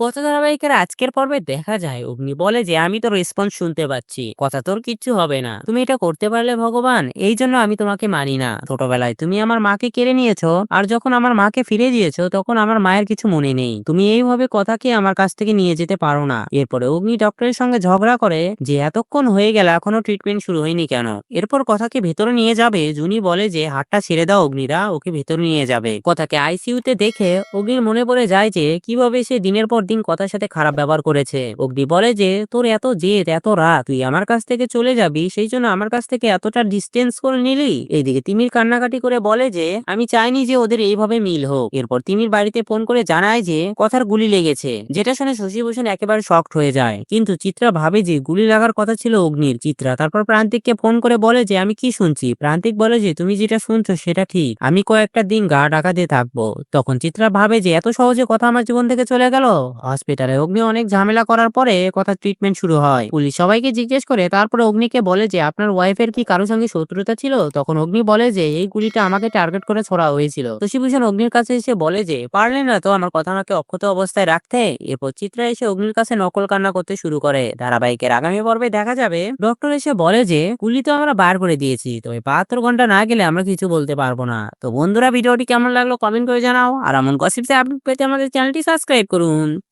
কথা ধারাবাহিকের আজকের পর্বে দেখা যায়, অগ্নি বলে যে, আমি তোর রেসপন্স শুনতে পাচ্ছি। কথা তোর কিচ্ছু হবে না। তুমি এটা করতে পারলে ভগবান, এই জন্য আমি তোমাকে মানি না। ছোটবেলায় তুমি আমার মাকে কেড়ে নিয়েছো, আর যখন আমার মাকে ফিরে দিয়েছ, তখন আমার মায়ের কিছু মনে নেই। তুমি এইভাবে কথাকে আমার কাছ থেকে নিয়ে যেতে পারো না। এরপরে অগ্নি ডক্টরের সঙ্গে ঝগড়া করে যে, এতক্ষণ হয়ে গেল, এখনও ট্রিটমেন্ট শুরু হয়নি কেন? এরপর কথাকে ভেতরে নিয়ে যাবে। জুনি বলে যে, হাতটা ছেড়ে দাও অগ্নিরা, ওকে ভেতরে নিয়ে যাবে। কথাকে আইসিইউতে দেখে অগ্নির মনে পড়ে যায় যে, কীভাবে সে দিনের পর দিন কথার সাথে খারাপ ব্যবহার করেছে। অগ্নি বলে যে, তোর এত জেদ, এত রাগ, তুই আমার কাছ থেকে চলে যাবি, সেই জন্য আমার কাছ থেকে এতটা ডিস্টেন্স করে নিলি? এইদিকে তিমির কান্নাকাটি করে বলে যে, আমি চাইনি যে ওদের এইভাবে মিল হোক। এরপর তিমির বাড়িতে ফোন করে জানায় যে, কথার গুলি লেগেছে, যেটা শুনে শশীভূষণ একেবারে শক্ট হয়ে যায়। কিন্তু চিত্রা ভাবে যে, গুলি লাগার কথা ছিল অগ্নির, চিত্রা তারপর প্রান্তিককে ফোন করে বলে যে, আমি কি শুনছি? প্রান্তিক বলে যে, তুমি যেটা শুনছো সেটা ঠিক। আমি কয়েকটা দিন গা ঢাকা দিয়ে থাকব। তখন চিত্রা ভাবে যে, এত সহজে কথা আমার জীবন থেকে চলে গেল? হসপিটালে অগ্নি অনেক ঝামেলা করার পরে কথা ট্রিটমেন্ট শুরু হয়। পুলিশ সবাইকে জিজ্ঞেস করে, তারপরে অগ্নিকে বলে যে, আপনার ওয়াইফের কি কারোর সঙ্গে শত্রুতা ছিল? তখন অগ্নি বলে যে, এই গুলিটা আমাকে টার্গেট করে ছোড়া হয়েছিল। শশীভূষণ অগ্নির কাছে এসে বলে যে, পারলে না তো আমার কথা আমাকে অক্ষত অবস্থায় রাখতে। এরপর চিত্রা এসে অগ্নির কাছে নকল কান্না করতে শুরু করে। ধারাবাহিকের আগামী পর্বে দেখা যাবে। ডক্টর এসে বলে যে, গুলি তো আমরা বার করে দিয়েছি, তবে বাহাত্তর ঘণ্টা না গেলে আমরা কিছু বলতে পারব না। তো বন্ধুরা, ভিডিওটি কেমন লাগল কমেন্ট করে জানাও। আর এমন গসিপসে আপডেট পেতে আমাদের চ্যানেলটি সাবস্ক্রাইব করুন।